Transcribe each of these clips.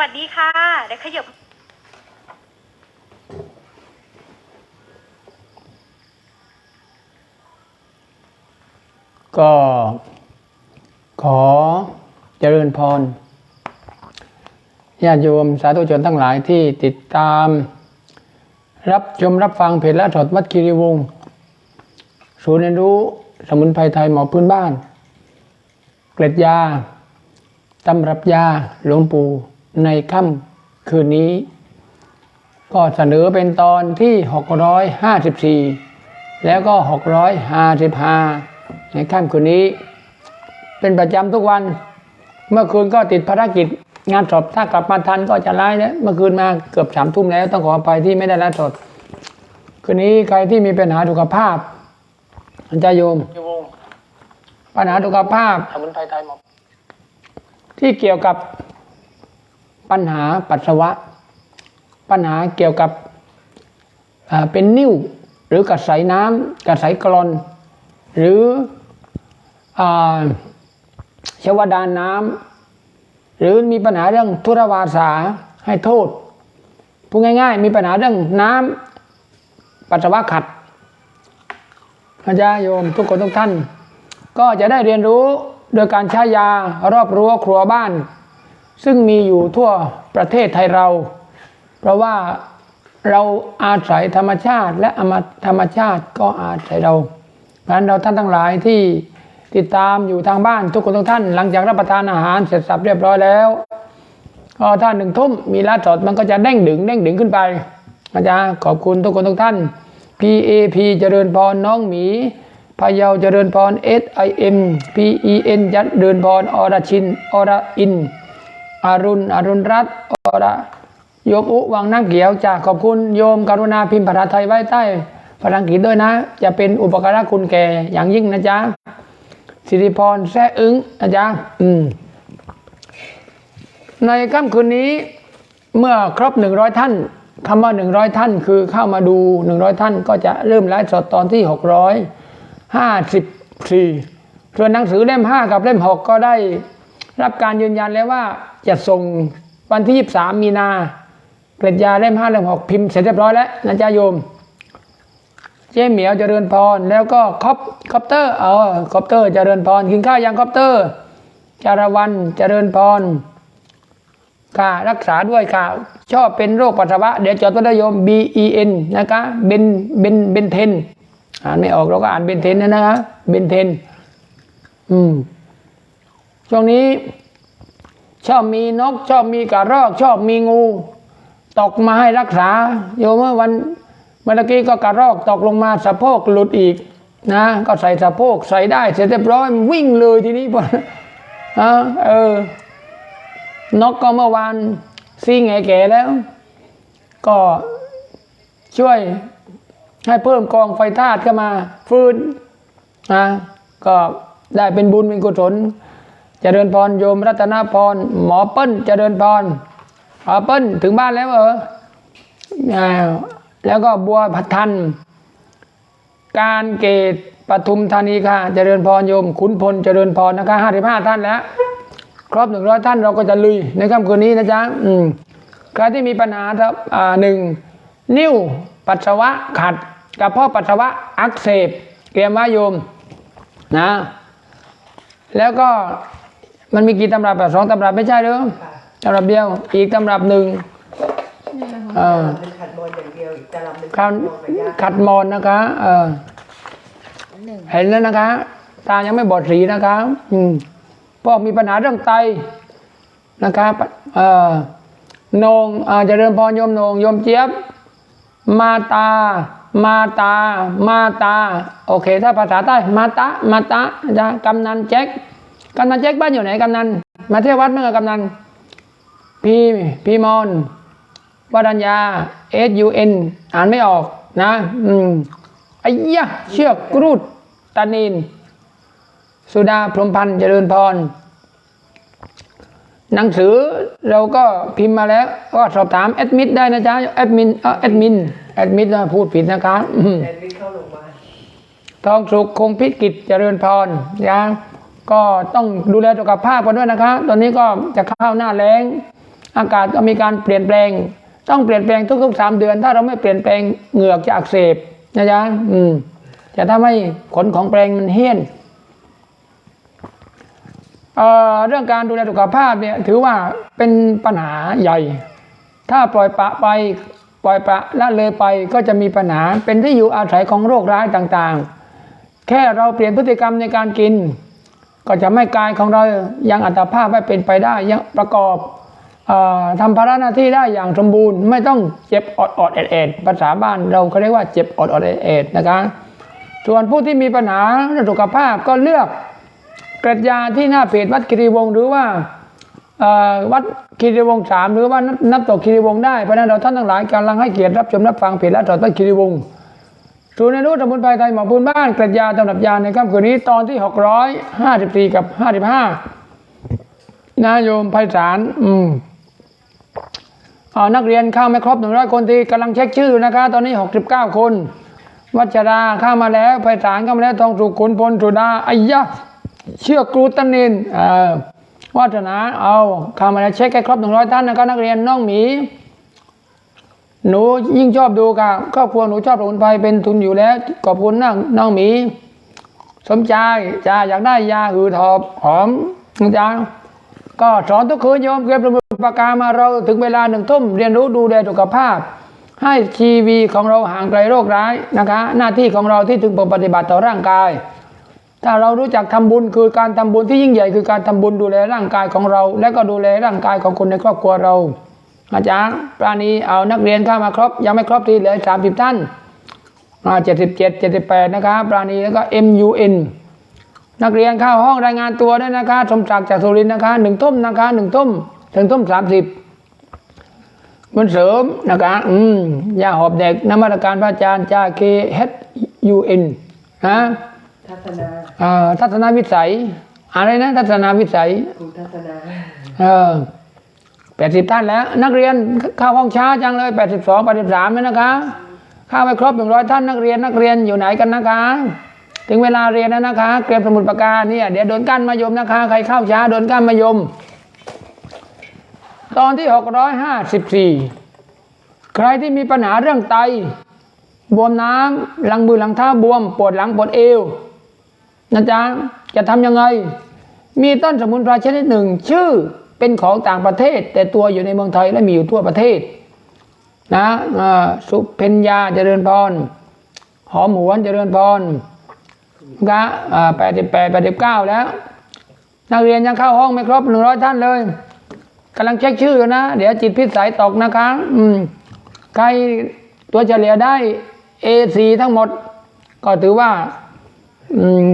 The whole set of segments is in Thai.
วัสดีค่ะเดี๋ยวขยับก็ขอเจริญพรญาติโยมสาธุชนทั้งหลายที่ติดตาม รับชมรับฟังเพจและสดวัดคีรีวงศ์ศูนย์เรียนรู้สมุนไพรไทยหมอพื้นบ้าน เกล็ดยาตำรับยาหลวงปู่ ในค่ำคืนนี้ ก็เสนอเป็นตอนที่ 654 แล้วก็ 655 ในค่ำคืนนี้ เป็นประจำทุกวัน เมื่อคืนก็ติดภารกิจงานศพถ้ากลับมาทันก็จะไล่แล้วเมื่อคืนมาเกือบสามทุ่มแล้ว ต้องขออภัยที่ไม่ได้ไล่สดคืนนี้ใครที่มีปัญหาสุขภาพอาจารย์โยม ปัญหาสุขภาพสมุนไพรไทยหมอที่เกี่ยวกับ ปัญหาปัสสาวะ ปัญหาเกี่ยวกับเป็นนิ่วหรือกระสายน้ำกระสายกรอน หรืออาชวดานน้ำหรือมีปัญหาเรื่องทุรวาสาให้โทษพูดง่าย ๆ มีปัญหาเรื่องน้ำปัสสาวะขัดอาจารย์โยมทุกคนทุกท่าน ก็จะได้เรียนรู้โดยการใช้ยารอบรั้วครัวบ้าน ซึ่งมีอยู่ทั่วประเทศไทยเรา เพราะว่าเราอาศัยธรรมชาติและธรรมชาติก็อาศัยเราเพราะนั้นเราท่านทั้งหลายที่ติดตามอยู่ทางบ้านทุกคนทุกท่าน หลังจากรับประทานอาหารเสร็จสับเรียบร้อยแล้วก็ถ้าหนึ่งทุ่มมีลาดสดมันก็จะเด้งดึงเด้งดึงขึ้นไปอาจารย์ขอบคุณทุกคนทุกท่าน PAP เจริญพรน้องหมีพะเยาวเจริญพร S I M P E N ยัดเดินพรอรชินอรอิน อรุณ อรุณรัตน์อระโยมอุวังน้ำเขียวจากขอบคุณโยมกรุณาพิมพ์ภาษาไทยไว้ใต้ภาษาอังกฤษด้วยนะ จะเป็นอุปการะคุณแก่อย่างยิ่งนะจ๊ะสิริพรแซ่อึ้งนะจ๊ะอืมในค่ำคืนนี้เมื่อครบหนึ่งร้อยท่านคำว่าหนึ่งร้อยท่านคือเข้ามาดูหนึ่งร้อยท่าน ก็จะเริ่มไลฟ์สดตอนที่หกร้อยห้าสิบสี่ส่วนหนังสือเล่มห้ากับเล่มหกก็ได้ รับการยืนยันแล้วว่าจะส่งวันที่ยี่สามมีนาเกล็ดยาเล่มห้าเล่มหกพิมพ์เสร็จเรียบร้อยแล้วนะจ๊ะโยม เจ๊เหมียวเจริญพร แล้วก็คอปคอปเตอร์เออคอปเตอร์เจริญพรกินข้าวยังคอปเตอร์จารวันเจริญพรค่ะรักษาด้วยค่ะ ชอบเป็นโรคปัสสาวะ เดี๋ยวจดวัตโยม B E N นะคะเบนเบนเบนเทน อ่านไม่ออกเราก็อ่านเบนเทนนะนะคะเบนเทน อืม ช่วงนี้ ชอบมีนก ชอบมีกระรอก ชอบมีงู ตกมาให้รักษาโยมเมื่อวันเมื่อกี้ก็กระรอกตกลงมาสะโพกหลุดอีกนะก็ใส่สะโพกใส่ได้เสร็จเรียบร้อยวิ่งเลยทีนี้พออ่าเออนกก็เมื่อวานซีแงแก่แล้ว ก็ช่วยให้เพิ่มกองไฟธาตุเข้ามา ฟื้นนะก็ได้เป็นบุญเป็นกุศล เจริญพรโยมรัตนพร หมอเปิ้ลเจริญพรหมอเปิ้ลถึงบ้านแล้วเหรออแล้วก็บัวพัทัน การเกตปทุมธานีค่ะ เจริญพรโยม ขุนพลเจริญพรนะคะห้าสิบห้าท่านแล้ว ครบหนึ่งร้อยท่านเราก็จะลุยในค่ำคืนนี้นะจ๊ะอืมใครที่มีปัญหาครับอ่าหนึ่งนิ้วปัสสาวะขัดกระเพาะปัสสาวะอักเสบเตรียมไว้โยมนะ แล้วก็ มันมีกี่ตำรับแบบสองตำรับไม่ใช่หรือตำรับเดียว อีกตำรับหนึ่งเออเป็นขัดมอนอย่างเดียวอีกตลับเป็นขัดมอนกับยาขัดมอนนะคะเออเห็นแล้วนะคะ ตายังไม่บอดสีนะคะอืมพวกมีปัญหาเรื่องไตนะครับเอ่อโหนงเอ่อเจริญพรโยมโหนงโยมเจี๊ยบ มาตา มาตา มาตา โอเค ถ้าภาษาใต้ มาตามาตาจะกำนันแจ็ค กำนันแจ็คบ้านอยู่ไหนกำนันมาเที่ยววัดเมื่อกำนันพี่พี่มอนวรัญญา S U N อ่านไม่ออกนะอืมไอ้ยะเชือกกรูดตานินสุดาพรหมพันธ์เจริญพร หนังสือเราก็พิมพ์มาแล้ว ก็สอบถามแอดมิดได้นะจ๊ะแอดมินเอ่อแอดมินแอดมิดนะพูดผิดนะคะอืมแอนวิเข้าโรงพยาบาลทองสุขคงพิกิจเจริญพรยัง ก็ต้องดูแลสุขภาพกันด้วยนะคะ ตอนนี้ก็จะเข้าหน้าแล้ง อากาศก็มีการเปลี่ยนแปลง ต้องเปลี่ยนแปลงทุกๆสามเดือน ถ้าเราไม่เปลี่ยนแปลงเหงือกจะอักเสบนะจ๊ะอืมจะทำให้ขนของแปลงมันเหี้ยนเอ่อเรื่องการดูแลสุขภาพเนี่ยถือว่าเป็นปัญหาใหญ่ ถ้าปล่อยปะไปปล่อยปะละเลยไปก็จะมีปัญหาเป็นที่อยู่อาศัยของโรคร้ายต่างๆ แค่เราเปลี่ยนพฤติกรรมในการกิน ก็จะไม่กายของเรายังอัตภาพไม่เป็นไปได้ยังประกอบอทำภาระหน้าที่ได้อย่างสมบูรณ์ ไม่ต้องเจ็บอดอดแอดแอดภาษาบ้านเราเขาเรียกว่าเจ็บอดอดแอดแอดนะคะส่วนผู้ที่มีปัญหาเรื่องสุขภาพก็เลือกเกร็ดยาที่หน้าเพจวัดกิริวงศ์หรือว่าวัดคีรีวงศ์สามหรือว่านับตกคีรีวงศ์ได้เพราะนั้นเราท่านทั้งหลายกำลังให้เกียรติรับชมรับฟังเพจและสดวัดคีรีวงศ์ ศูนย์อนุสมุนไพรไทยหมอพื้นบ้านกระยาตำรับยาในค่ำคืนนี้ตอนที่ 654 กับ 55นะโยมไพศาลอืมอ่านักเรียนเข้าไม่ครบ100คนที่กำลังเช็คชื่อนะคะ ตอนนี้ 69 คน วัชราเข้ามาแล้วไพศาลเข้ามาแล้วทองสุขุนพลสุดาอายะเชือกกรูตานินเออวัฒนาเอาเข้ามาแล้วเช็คให้ครบหนึ่งร้อยท่านนะครับนักเรียนน้องหมี หนูยิ่งชอบดูค่ะครอบครัวหนูชอบสมุนไพรเป็นทุนอยู่แล้วขอบคุณนะน้องหมี สมใจจ้าอยากได้ยาหืดหอบหอมจ้าก็สอนทุกคืนโยมเก็บสมุดปากกามาเราถึงเวลาหนึ่งทุ่มเรียนรู้ดูแลสุขภาพ ให้ชีวีของเราห่างไกลโรคร้ายนะคะ หน้าที่ของเราที่ถึงปฏิบัติต่อร่างกาย ถ้าเรารู้จักทำบุญคือการทำบุญที่ยิ่งใหญ่คือการทำบุญดูแลร่างกายของเรา และก็ดูแลร่างกายของคนในครอบครัวเรา อาจารย์ปราณีเอานักเรียนเข้ามาครบ ยังไม่ครบทีเหลือสามสิบท่านเจ็ดสิบเจ็ดเจ็ดสิบแปดนะครับปราณีแล้วก็ MUN นักเรียนเข้าห้องรายงานตัวด้วยนะคะสมศักดิ์จากสุรินทร์นะคะหนึ่งทุ่มนะคะหนึ่งทุ่มถึงทุ่มสามสิบมันเสริมนะคะอืมยาหอบเด็กนมัสการพระอาจารย์จาเคเฮดยูเอ็นฮะทัศนาเอ่อทัศนวิสัย อะไรนะ ทัศนวิสัยครูทัศนาเออ แปดสิบท่านแล้ว นักเรียนเข้าห้องช้าจังเลยแปดสิบสองแปดสิบสามแล้วนะคะเข้าไปครบหนึ่งร้อยท่านนักเรียนนักเรียนอยู่ไหนกันนะคะ ถึงเวลาเรียนแล้วนะคะเตรียมสมุดปากกาเนี่ยเดี๋ยวโดนกั้นมายมนะคะ ใครเข้าช้าโดนกั้นมายม ตอนที่หกร้อยห้าสิบสี่ใครที่มีปัญหาเรื่องไต บวมน้ำหลังมือหลังเท้าบวมปวดหลังปวดเอวนะจ๊ะจะทำยังไง มีต้นสมุนไพรชนิดหนึ่ง ชื่อ เป็นของต่างประเทศ แต่ตัวอยู่ในเมืองไทยและมีอยู่ทั่วประเทศ นะสุเพญญาเจริญพรหอมหวนเจริญพรนะแปดสิบแปดแปดสิบเก้าแล้ว นักเรียนยังเข้าห้องไม่ครบหนึ่งร้อยท่านเลยกำลังเช็คชื่ออยู่นะ เดี๋ยวจิตพิสายตกนะคะ อืมใครตัวเฉลี่ยได้ A4 ทั้งหมด ก็ถือว่า อืม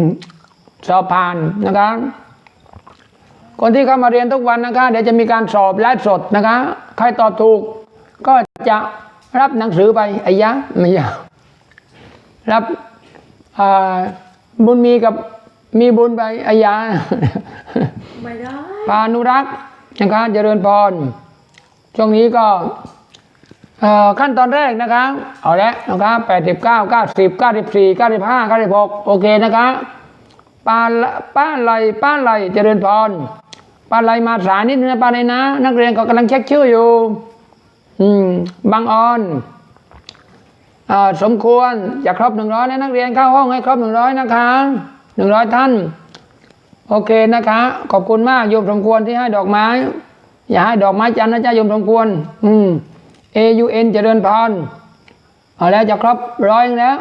สอบผ่านนะคะ คนที่เข้ามาเรียนทุกวันนะคะ เดี๋ยวจะมีการสอบไลฟ์สดนะคะ ใครตอบถูก ก็จะรับหนังสือไปไอ้ยะไม่ยาวรับอ่าบุญมีกับมีบุญไปไอ้ยะไม่ได้ปานุรักษ์นะคะเจริญพรช่วงนี้ก็เอ่อขั้นตอนแรกนะคะเอาละนะคะแปดสิบเก้าเก้าสิบเก้าสิบสี่เก้าสิบห้าเก้าสิบหกโอเคนะคะป้าละป้าไหลป้าไหลเจริญพร ปาไหลมาสายนิดนึงนะปาเลยนะ นักเรียนก็กำลังเช็คชื่ออยู่ อืมบางออนอสมควรจะครบหนึ่งร้อยนะนักเรียนเข้าห้องให้ครบหนึ่งร้อยนะคะหนึ่งร้อยท่าน โอเคนะคะ ขอบคุณมากโยมสมควรที่ให้ดอกไม้ อย่าให้ดอกไม้จันนะจ๊ะโยมสมควร อืม A U N เจริญพรเอาแล้วจะครบร้อยแล้ว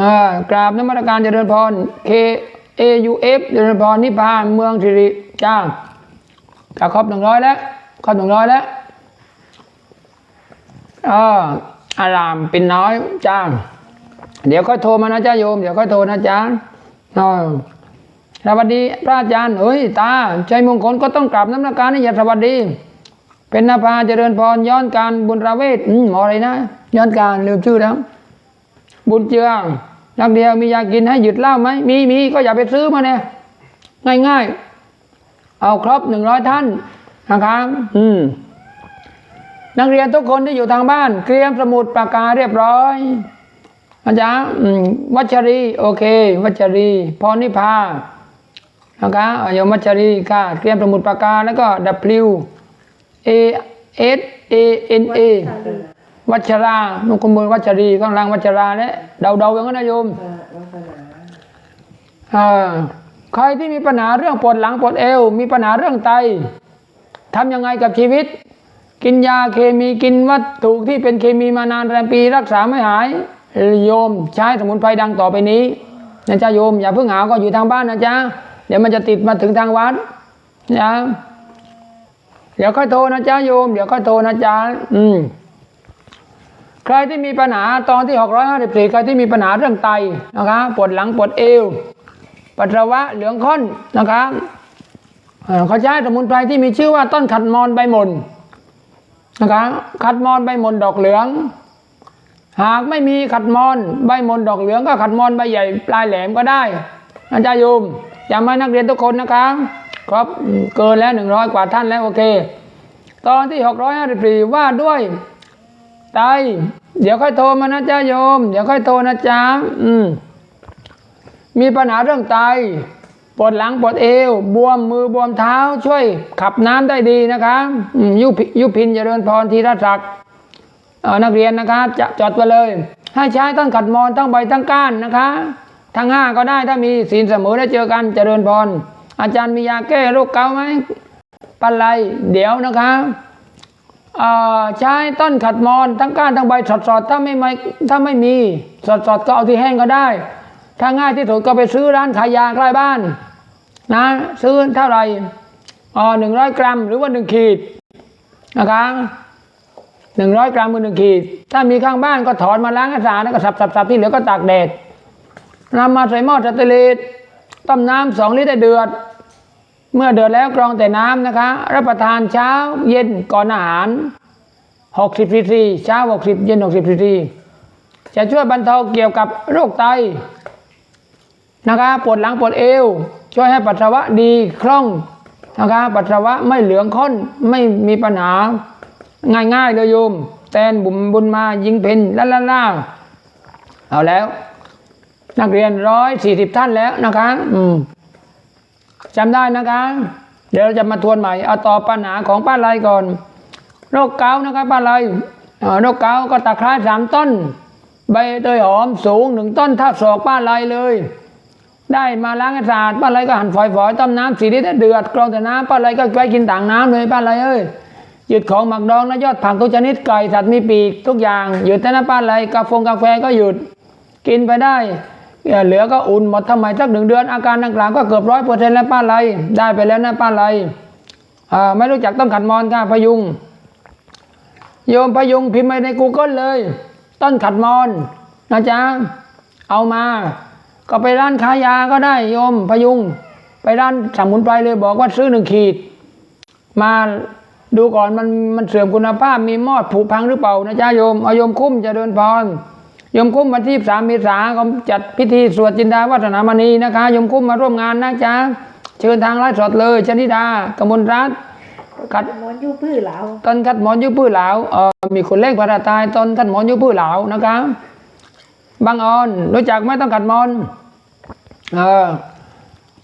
อ่ากราบนมัสการเจริญพร K A U F เจริญพรนิพพานเมืองสิริจ้าจะครบหนึ่งร้อยแล้วครบหนึ่งร้อยแล้วอ่าอารามเป็นน้อยจ้าเดี๋ยวค่อยโทรมานะจ้าโยม เดี๋ยวค่อยโทรนะจ๊ะอ๋อสวัสดีพระอาจารย์เฮ้ยตาใจมงคลก็ต้องกราบน้ำนาการนี่อย่าสวัสดี เป็นนภาเจริญพรย้อนการบุญราเวทอืมหมออะไรนะ ย้อนการลืมชื่อแล้วบุญเจือง นักเดียวมียากินให้หยุดเหล้าไหมมีมีก็อย่าไปซื้อมาเนี่ยง่ายๆ เอาครบหนึ่งร้อยท่านนะครับอืมนักเรียนทุกคนที่อยู่ทางบ้านเตรียมสมุดปากกาเรียบร้อยอาจารย์วัชรี โอเค วัชรี พรนิพานะคะโยมวัชรีค่ะเตรียมสมุดปากกาแล้วก็ W A S A N A วัชรานุกมลวัชรีข้างล่างวัชราและเดาๆอย่างนั้นนะโยมวัฒนาอ่าใครที่มีปัญหาเรื่องปวดหลังปวดเอว มีปัญหาเรื่องไตทำยังไงกับชีวิต กินยาเคมีกินวัตถุที่เป็นเคมีมานานแรมปีรักษาไม่หาย โยมใช้สมุนไพรดังต่อไปนี้นะจ๊ะโยมอย่าเพิ่งหาก็อยู่ทางบ้านนะจ๊ะเดี๋ยวมันจะติดมาถึงทางวัดนะเดี๋ยวค่อยโทรนะจ๊ะโยม เดี๋ยวค่อยโทรนะจ๊ะอืม ใครที่มีปัญหาตอนที่ 654 ใครที่มีปัญหาเรื่องไตนะครับปวดหลังปวดเอวปัสสาวะเหลืองข้นนะครับเขาใช้สมุนไพรที่มีชื่อว่าต้นขัดมอนใบมนนะครับขัดมอนใบมนดอกเหลือง หากไม่มีขัดมอนใบมนดอกเหลืองก็ขัดมอนใบใหญ่ปลายแหลมก็ได้อาจารย์โยมจำไว้นักเรียนทุกคนนะครับครับเกินแล้วหนึ่งร้อยกว่าท่านแล้วโอเค ตอนที่654ว่าด้วย ไตเดี๋ยวค่อยโทรมานะจ๊ะโยม เดี๋ยวค่อยโทรนะจ๊ะอืม มีปัญหาเรื่องไตปวดหลังปวดเอว บวมมือบวมเท้าช่วย ขับน้ำได้ดีนะคะยุพยุพินเจริญพรธีรศักดิ์นักเรียนนะคะจะจดไปเลย ให้ใช้ต้นขัดมอนทั้งใบทั้งก้านนะคะ ทั้งห้าก็ได้ถ้ามีศีลเสมอได้เจอกันเจริญพร อาจารย์มียาแก้โรคเกาไหมปันไรเดี๋ยวนะคะ ใช้ต้นขัดมอนทั้งก้านทั้งใบสดๆถ้าไม่ไม่ถ้าไม่มีสดๆก็เอาที่แห้งก็ได้ ถ้าง่ายที่สุดก็ไปซื้อร้านขายยาใกล้บ้าน นะ ซื้อเท่าไหร่อ๋อหนึ่งร้อยกรัมหรือว่าหนึ่งขีดนะคะหนึ่งร้อยกรัมหรือหนึ่งขีด ถ้ามีข้างบ้านก็ถอนมาล้างให้สะอาดแล้วก็สับๆๆที่เหลือก็ตากแดดนำมาใส่หม้อสเตเลสต้มน้ำสองลิตรให้เดือด เมื่อเดือดแล้วกรองแต่น้ำนะคะ รับประทานเช้าเย็นก่อนอาหาร 60ซีซีเช้า 60 เย็น 60ซีซีจะช่วยบรรเทาเกี่ยวกับโรคไตนะคะปวดหลังปวดเอว ช่วยให้ปัสสาวะดีคล่องนะคะปัสสาวะไม่เหลืองข้นไม่มีปัญหาง่ายๆเลยโยม แตนบุมบุญมายิงเพนล่าล่าล่าเอาแล้ว นักเรียนร้อยสี่สิบท่านแล้วนะคะ อืม จำได้นะคะ เดี๋ยวเราจะมาทวนใหม่ เอาตอบปัญหาของป้าไรก่อน โรคเกาต์นะครับป้าไรเอ่อโรคเกาต์ก็ตะไคร้สามต้น ใบเตยหอมสูงหนึ่งต้นเท่าศอกป้าไรเลย ได้มาล้างให้สะอาดป้าไรก็หั่นฝอยๆต้มน้ำสีลิตรเดือดกรองแต่น้ำป้าไรก็ไปกินต่างน้ำเลยป้าไรเอ้ยหยุดของหมักดองนะยอดผักทุกชนิดไก่สัตว์มีปีกทุกอย่างหยุดแต่นะป้าไรกาแฟกาแฟก็หยุดกินไปได้ เอ่อเหลือก็อุ่นหมดทำไมสักหนึ่งเดือนอาการดังกล่าวก็เกือบร้อยเปอร์เซ็นต์แล้วป้าไรได้ไปแล้วนะป้าไรอ่าไม่รู้จักต้องขัดมอนค่ะพยุง โยมพยุงพิมพ์ไปใน Google เลย ต้นขัดมอนนะจ๊ะเอามา ก็ไปร้านขายยาก็ได้โยมพยุง ไปร้านสมุนไพรเลยบอกว่าซื้อหนึ่งขีด มาดูก่อนมันมันเสื่อมคุณภาพมีมอดผุพังหรือเปล่านะจ๊ะโยมเอาโยมคุ้มจะเดินพร ยมคุ้มวันที่สามเมษาก็จัดพิธีสวดจินดาวัฒนามณีนะคะโยมคุ้มมาร่วมงานนะจ๊ะเชิญทางไลฟ์สดเลยชนิดากมลรัตน์กัดมอนอยู่พื้นเหลาต้นคัดหมอนยุพื้นเหลาเออมีคนเล่งพระราตายต้นคัดหมอนยุพื้นเหลานะคะบางออนรู้จักไหมต้นขัดมอนเออ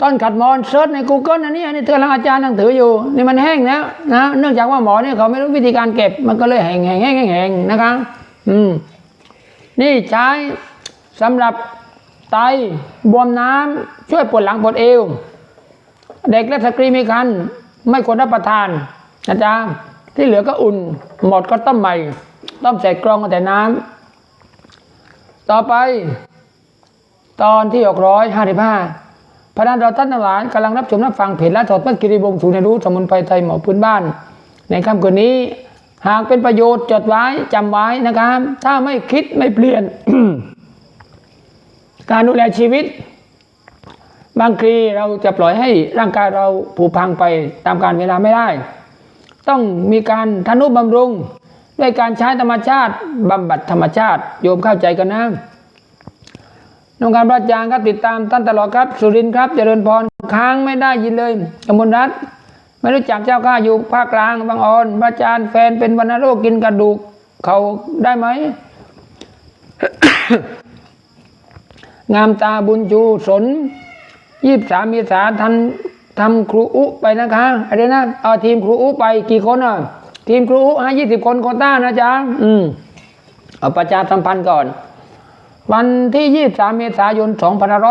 ต้นขัดมอนเซิร์ชใน Google อันนี้อันนี้เธอลังอาจารย์นั่งถืออยู่นี่มันแห้งแล้วนะเนื่องจากว่าหมอเนี่ยเขาไม่รู้วิธีการเก็บมันก็เลยแห้งแห้งแห้งแห้งแห้งนะคะ อืม นี่ใช้สำหรับไตบวมน้ำช่วยปวดหลังปวดเอว เด็กและสตรีมีคันไม่ควรรับประทานนะจ๊ะที่เหลือก็อุ่นหมดก็ต้มใหม่ต้มใส่กรองแต่น้ำต่อไป ตอนที่ 655พระนันเราท่านทั้งหลายกำลังรับชมรับฟังเพจและสดเมื่อกิริบงสูนรู้สมุนไพรไทยหมอพื้นบ้าน ในค่ำคืนนี้ หากเป็นประโยชน์จดไว้จำไว้นะครับ ถ้าไม่คิดไม่เปลี่ยน การดูแลชีวิต บางทีเราจะปล่อยให้ร่างกายเราผุพังไปตามการเวลาไม่ได้ ต้องมีการทนุบำรุง ด้วยการใช้ธรรมชาติบำบัดธรรมชาติ โยมเข้าใจกันนะน้องการพระอาจารย์ครับติดตามท่านตลอดครับ สุรินทร์ครับ เจริญพรค้างไม่ได้ยินเลยกมลรัตน์ ไม่รู้จักเจ้าข้าอยู่ภาคกลางบางออนพระอาจารย์แฟนเป็นวัณโรคกินกระดูกเขาได้ไหม งามตาบุญจูสนยี่สามเมษาทันทำครูอุไปนะคะอะไรนะเอาทีมครูอุไปกี่คนอะ ทีมครูให้ยี่สิบคนโคต้านะจ๊ะอืมเอาประชาสัมพันธ์ก่อน วันที่23เมษายน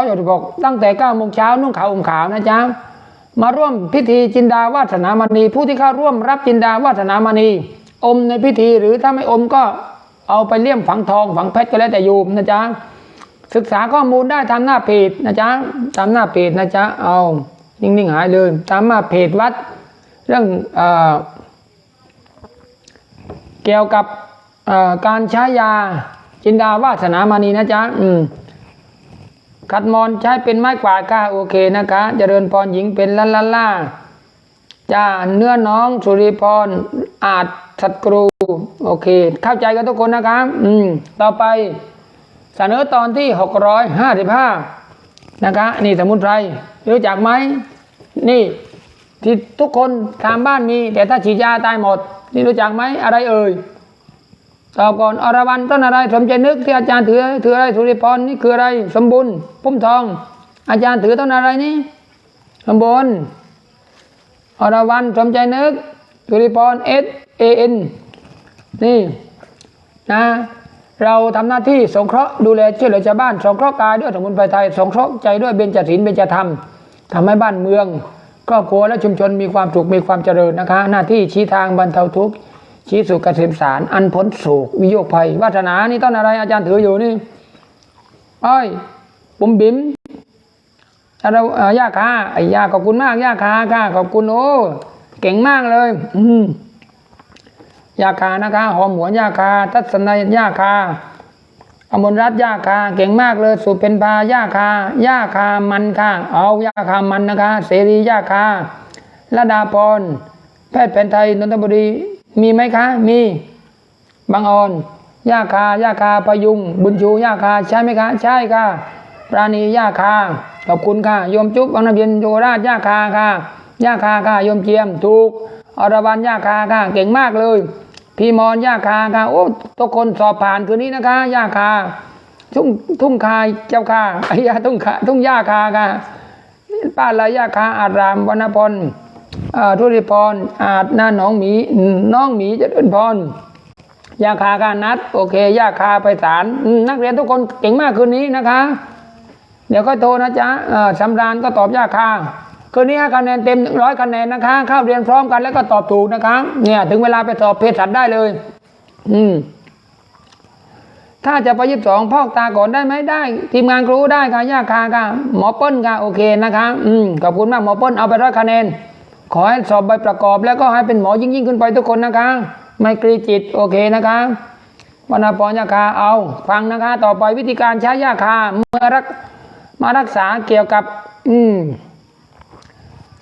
2566ตั้งแต่9โมงเช้านุ่งขาวห่มขาวนะจ๊ะ มาร่วมพิธีจินดาวาสนามณี ผู้ที่เข้าร่วมรับจินดาวาสนามณี อมในพิธีหรือถ้าไม่อมก็เอาไปเลี่ยมฝังทองฝังเพชรก็แล้วแต่โยูมนะจ๊ะศึกษาข้อมูลได้ทำหน้าเพจนะจ๊ะตามหน้าเพจนะจ๊ะเอานิ่งๆหายเลยตามหน้าเพจวัด เรื่องเอเกี่ยวกับการใช้ยาจินดาวาสนามานีนะจ๊ะอืม ขัดมอนใช้เป็นไม้กวาดค่ะโอเคนะคะเจริญพรหญิงเป็นลันลันล่าจ้าเนื้อน้องสุริพรอาจสัตกรูโอเค เข้าใจกันทุกคนนะครับ อืม ต่อไปเสนอตอนที่655นะคะนี่สมุนไพรรู้จักไหมนี่ที่ทุกคนตามบ้านมี แต่ถ้าฉีดยาตายหมด นี่รู้จักไหมอะไรเอ่ย ตอบก่อนอรวรันต้นอะไรสมใจนึกที่อาจารย์ถือถืออะไรสุริพรนี่คืออะไร สมบูรณ์พุ่มทอง อาจารย์ถือต้นอะไรนี่สมบูรณ์อรวรันสมใจนึกสุริพรเอสเอ็นนี่นะเราทำหน้าที่สงเคราะห์ดูแลช่วยเหลือชาวบ้านสงเคราะห์กายด้วยสมุนไพรไทยสงเคราะห์ใจด้วยเบญจศีลเบญจธรรมทำให้บ้านเมืองครอบครัวและชุมชนมีความสุขมีความเจริญนะคะ หน้าที่ชี้ทางบรรเทาทุกข์ ชี้สู่เกษมสาร อันพ้นโศกวิโยคภัยวาสนานี่ต้นอะไรอาจารย์ถืออยู่นี่อ้อยบุ๋มบิ๋มอะไรเอ่อย่าคาไอ้ยาขอบคุณมากยาคาค่ะขอบคุณโอ้เก่งมากเลย อืมยาคานะคะหอมหัวยาคา ทัศนัยยาคาอมรรัตยาคาเก่งมากเลย สุเป็นพายาคายาคามันค่ะ เอายาคามันนะคะ เสรียาคาละดาพรแพทย์แผนไทยนนทบุรี มีไหมคะ มีบางออนยาคายาคาพยุง บุญชูยาคาใช่ไหมคะ ใช่ค่ะ ปราณียาคาขอบคุณค่ะโยมจุ๊บวังน้ำเย็นโยราชยาคาค่ะยาคาค่ะโยมเจียมถูกอรวรรณยาคาค่ะ เก่งมากเลย พี่มอนยาคาค่ะโอ้ทุกคนสอบผ่านคืนนี้นะคะยาคา ทุ่งทุ่งคายเจ้าค่ะไอ้ยาทุ่งคาทุ่งยาคาค่ะป้าละยาคาอารามวรรณพล ทุริพรอาจหน้าหน้องหมีน้องหมีจะเดินพรยาคาการนัด โอเคยาคาไปศาลนักเรียนทุกคนเก่งมากคืนนี้นะคะ เดี๋ยวก็โทรนะจ๊ะสำรานก็ตอบยาคาคืนนี้คะแนนเต็มร้อยคะแนนนะคะเข้าเรียนพร้อมกันแล้วก็ตอบถูกนะคะ เนี่ย ถึงเวลาไปสอบเพศสัตว์ได้เลย อืม ถ้าจะไปยิบสองพอกตาก่อนได้ไหมได้ ทีมงานครูได้ค่ะยาคาค่ะหมอเปิ้ลค่ะโอเคนะคะ อืมขอบคุณมากหมอเปิ้ลเอาไปร้อยคะแนน ขอให้สอบใบประกอบแล้วก็ให้เป็นหมอยิ่งยิ่งขึ้นไปทุกคนนะคะ ไมตรีจิตโอเคนะคะวรรณพรยาคาเอา ฟังนะคะ ต่อไปวิธีการใช้ยาคาเมื่อรักมารักษาเกี่ยวกับ อืม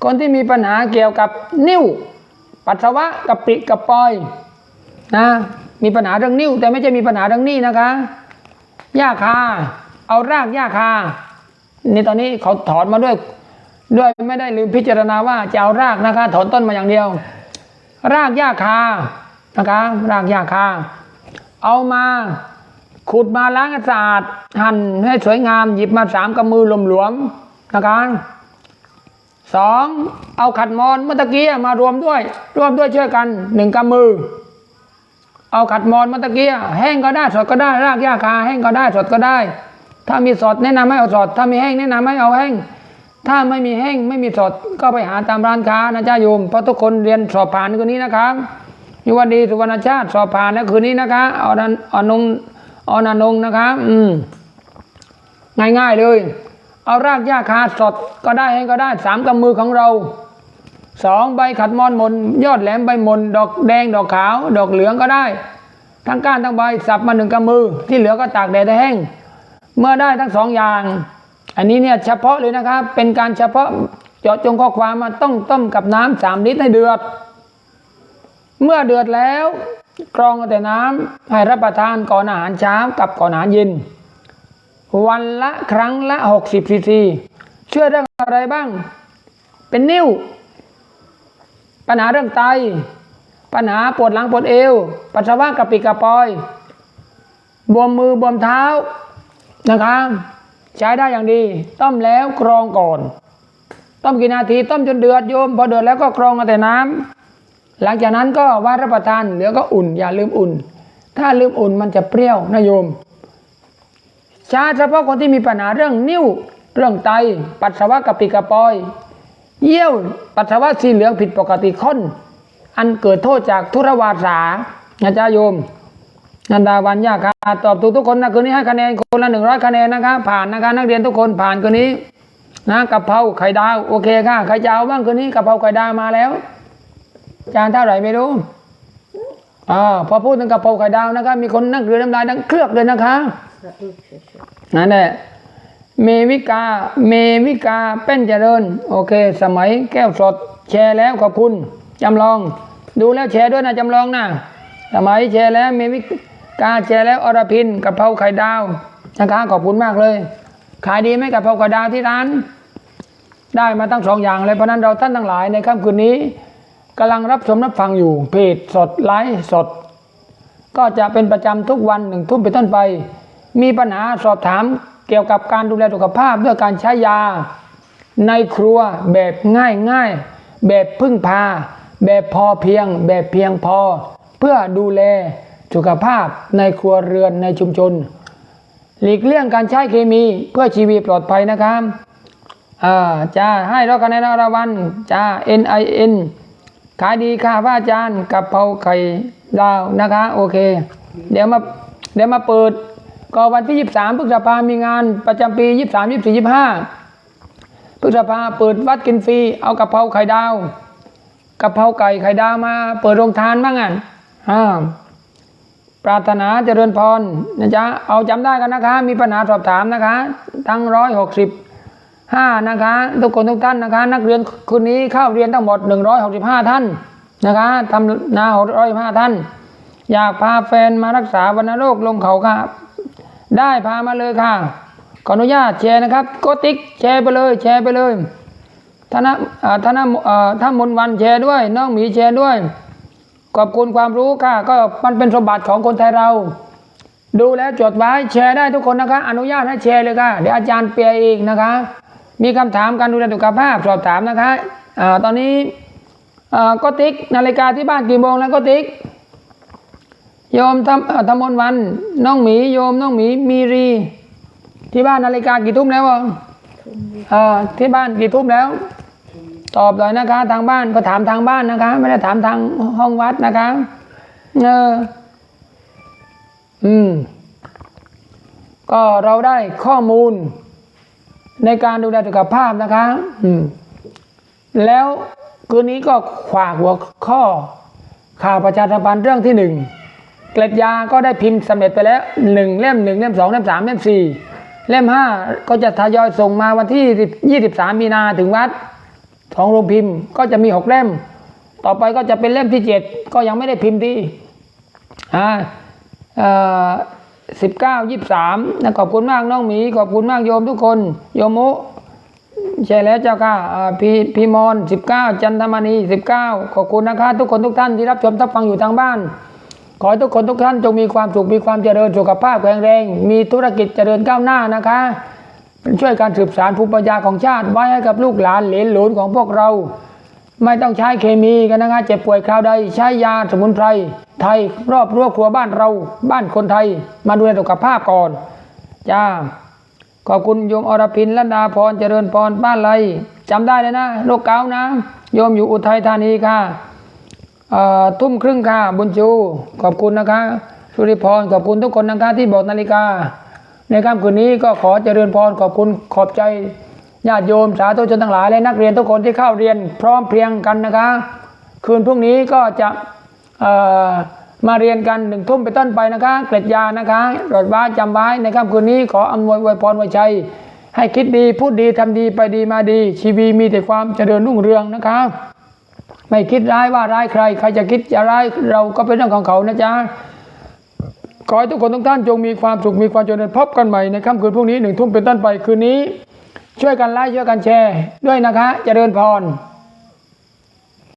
คนที่มีปัญหาเกี่ยวกับนิ้ว ปัสสาวะกับปริกับปอยนะมีปัญหาเรื่องนิ้ว แต่ไม่ใช่มีปัญหาเรื่องนี้นะคะหญ้าคา เอารากหญ้าคานี่ตอนนี้เขาถอนมาด้วย ด้วยไม่ได้ลืมพิจารณาว่าจะเอารากนะคะถอนต้นมาอย่างเดียว รากหญ้าคานะคะ รากหญ้าคา เอามาขุดมาล้างให้สะอาดหั่นให้สวยงามหยิบมาสามกำมือหลวมๆนะคะสองเอาขัดมอนเมื่อตะกี้มารวมด้วย รวมด้วยช่วยกันหนึ่งกำมือ เอาขัดมอนเมื่อตะกี้แห้งก็ได้สดก็ได้ รากหญ้าคา แห้งก็ได้สดก็ได้ ถ้ามีสดแนะนำให้เอาสดถ้ามีแห้งแนะนำให้เอาแห้ง ถ้าไม่มีแห้งไม่มีสดก็ไปหาตามร้านค้านะจ้าโยมเพราะทุกคนเรียนสอบผ่านคืนนี้นะครับยุวันดีสุวรรณชาติสอบผ่านแล้วคืนนี้นะคะเอานันอานงอนานงนะคะอืมง่ายๆเลย เอารากหญ้าคาสดก็ได้แห้งก็ได้สามกำมือของเราสองใบขัดมอนมน ยอดแหลมใบมน ดอกแดงดอกขาว ดอกเหลืองก็ได้ ทั้งก้านทั้งใบสับมาหนึ่งกำมือ ที่เหลือก็ตากแดดให้แห้ง เมื่อได้ทั้งสองอย่าง อันนี้เนี่ยเฉพาะเลยนะครับ เป็นการเฉพาะเจาะจงข้อความมาต้องต้มกับน้ำสามลิตรให้เดือด เมื่อเดือดแล้วกรองแต่น้ำให้รับประทานก่อนอาหารเช้ากับก่อนอาหารเย็น วันละครั้งละ 60ซีซีช่วยเรื่องอะไรบ้าง เป็นนิ้ว ปัญหาเรื่องไต ปัญหาปวดหลังปวดเอว ปัสสาวะกระปิดกระปอย บวมมือบวมเท้านะคะ ใช้ได้อย่างดี ต้มแล้วกรองก่อน ต้มกี่นาทีต้มจนเดือดโยม พอเดือดแล้วก็กรองเอาแต่น้ำหลังจากนั้นก็ว่ารับประทานเหลือก็อุ่น อย่าลืมอุ่น ถ้าลืมอุ่นมันจะเปรี้ยวนะโยมชาเฉพาะคนที่มีปัญหาเรื่องนิ้วเรื่องไต ปัสสาวะกระปิกระปอย เยี่ยวปัสสาวะสีเหลืองผิดปกติข้น อันเกิดโทษจากทุรวาสานะจ๊ะโยมนันดาวันยาคาตอบถูกทุกคนนะคืนนี้ให้คะแนนคนละหนึ่งร้อยคะแนนนะคะผ่านนะคะนักเรียนทุกคนผ่านคืนนี้นะกะเพราไข่ดาวโอเคค่ะใครจะเอาบ้างคืนนี้กะเพราไข่ดาวมาแล้ว จานเท่าไหร่ไม่รู้อ่าพอพูดถึงกะเพราไข่ดาวนะคะมีคนนั่งเรือน้ำลายดังเครือกเลยนะคะนั่นแหละเมวิกาเมวิกาเป็นเจริญ โอเค สมัยแก้วสดแชร์แล้วขอบคุณจำลอง ดูแล้วแชร์ด้วยนะจำลองนะสมัยแชร์แล้วเมวิกา แชร์แล้วอรพินกะเพราไข่ดาวนะคะขอบคุณมากเลย ขายดีไหมกะเพราไข่ดาวที่ร้าน ได้มาตั้งสองอย่างเลยเพราะนั้นเราท่านทั้งหลายในค่ำคืนนี้กำลังรับชมรับฟังอยู่เพจสดไลฟ์สด ก็จะเป็นประจำทุกวันหนึ่งทุ่มเป็นต้นไป มีปัญหาสอบถามเกี่ยวกับการดูแลสุขภาพด้วยการใช้ยา ในครัวแบบง่ายง่ายๆแบบพึ่งพา แบบพอเพียง แบบเพียงพอ เพื่อดูแล สุขภาพในครัวเรือนในชุมชน หลีกเลี่ยงการใช้เคมีเพื่อชีวิตปลอดภัยนะครับอ่าจ้าให้รอคะแนรางวัลจ้า N I N ขายดีค่ะพระอาจารย์กับเพราไข่ดาวนะคะ โอเค เดี๋ยวมาเดี๋ยวมาเปิดก็วันที่ 23พฤษภามีงานประจำปี 23 24 25พฤษภาเปิดวัดกินฟรีเอากะเพราไข่ดาวกะเพราไก่ไข่ดาวมา เปิดโรงทานบ้างอะอ่า ปรารถนาเจริญพรนะจ๊ะเอาจำได้กันนะคะ มีปัญหาสอบถามนะคะ ทั้งร้อยหกสิบห้านะคะ ทุกคนทุกท่านนะคะ นักเรียนคืนนี้เข้าเรียนทั้งหมดหนึ่งร้อยหกสิบห้าท่านนะคะทำนาหกร้อยห้าท่าน อยากพาแฟนมารักษาวัณโรคลงเขาค่ะ ได้พามาเลยค่ะ ขออนุญาตแชร์นะครับโกติ๊กแชร์ไปเลยแชร์ไปเลยธนอ่าธนเอ่อท่ามนวันแชร์ด้วย น้องหมีแชร์ด้วย ขอบคุณความรู้ค่ะ ก็มันเป็นสมบัติของคนไทยเรา ดูแล้วจดไว้แชร์ได้ทุกคนนะคะ อนุญาตให้แชร์เลยค่ะ เดี๋ยวอาจารย์เปียเองนะคะ มีคำถามการดูแลสุขภาพสอบถามนะคะอาตอนนี้อ่าก็ติ๊กนาฬิกาที่บ้านกี่โมงแล้วก็ติ๊กโยมทำอ่าทำมนวัน น้องหมีโยมน้องหมีมีรี ที่บ้านนาฬิกากี่ทุ่มแล้วอะอ่าที่บ้านกี่ทุ่มแล้ว ตอบเลยนะคะ ทางบ้านก็ถามทางบ้านนะคะ ไม่ได้ถามทางห้องวัดนะคะเอออืม ก็เราได้ข้อมูล ในการดูแลสุขภาพนะคะ อืม แล้วคืนนี้ก็ขวากหัวข้อ ข่าวประชาสัมพันธ์เรื่องที่หนึ่งเกล็ดยาก็ได้พิมพ์สำเร็จไปแล้วหนึ่งเล่มหนึ่งเล่มสองเล่มสามเล่มสี่เล่มห้าก็จะทยอยส่งมาวันที่ยี่สิบสามมีนาถึงวัด ของโรงพิมพ์ก็จะมีหกเล่ม ต่อไปก็จะเป็นเล่มที่เจ็ดก็ยังไม่ได้พิมพ์ที่อ่าสิบเก้ายี่สามนะขอบคุณมากน้องหมี ขอบคุณมากโยมทุกคน โยมมุใช่แล้วเจ้าค่ะพี่พี่มอนสิบเก้าจันทมณีสิบเก้าขอบคุณนะคะทุกคนทุกท่านที่รับชมรับฟังอยู่ทางบ้าน ขอให้ทุกคนทุกท่านจงมีความสุขมีความเจริญสุขภาพแข็งแรง มีธุรกิจเจริญก้าวหน้านะคะ ช่วยการสืบสารภูมิปัญญาของชาติไว้ให้กับลูกหลานเหลนหลนของพวกเรา ไม่ต้องใช้เคมีกันนะคะเจ็บป่วยคราวใดใช้ยาสมุนไพรไทยรอบรั้วครัวบ้านเรา บ้านคนไทย มาดูแลสุขภาพก่อนจ้าขอบคุณโยมอรพินลันดาพรเจริญพรบ้านไรจำได้เลยนะโรคเกาต์นะ โยมอยู่อุทัยธานีค่ะทุ่มครึ่งค่ะบุญชูขอบคุณนะคะสุริพรขอบคุณทุกคนนะคะที่บอกนาฬิกา ในค่ำคืนนี้ก็ขอเจริญพรขอบคุณขอบใจญาติโยมสาธุชนทั้งหลายและนักเรียนทุกคนที่เข้าเรียนพร้อมเพรียงกันนะคะ คืนพรุ่งนี้ก็จะมาเรียนกันหนึ่งทุ่มไปต้นไปนะคะเกร็ดยานะคะรดว่าจำไว้ในค่ำคืนนี้ขออำนวยอวยพรไวยชัย ให้คิดดีพูดดีทำดีไปดีมาดี ชีวีมีแต่ความเจริญรุ่งเรืองนะคะ ไม่คิดร้ายว่าร้ายใคร ใครจะคิดจะร้ายเราก็เป็นเรื่องของเขานะจ๊ะ ขอให้ทุกคนทุกท่านจงมีความสุขมีความเจริญพบกันใหม่ในค่ำคืนพรุ่งนี้หนึ่งทุ่มเป็นต้นไปคืนนี้ ช่วยกันไลค์ช่วยกันแชร์ด้วยนะคะ เจริญพร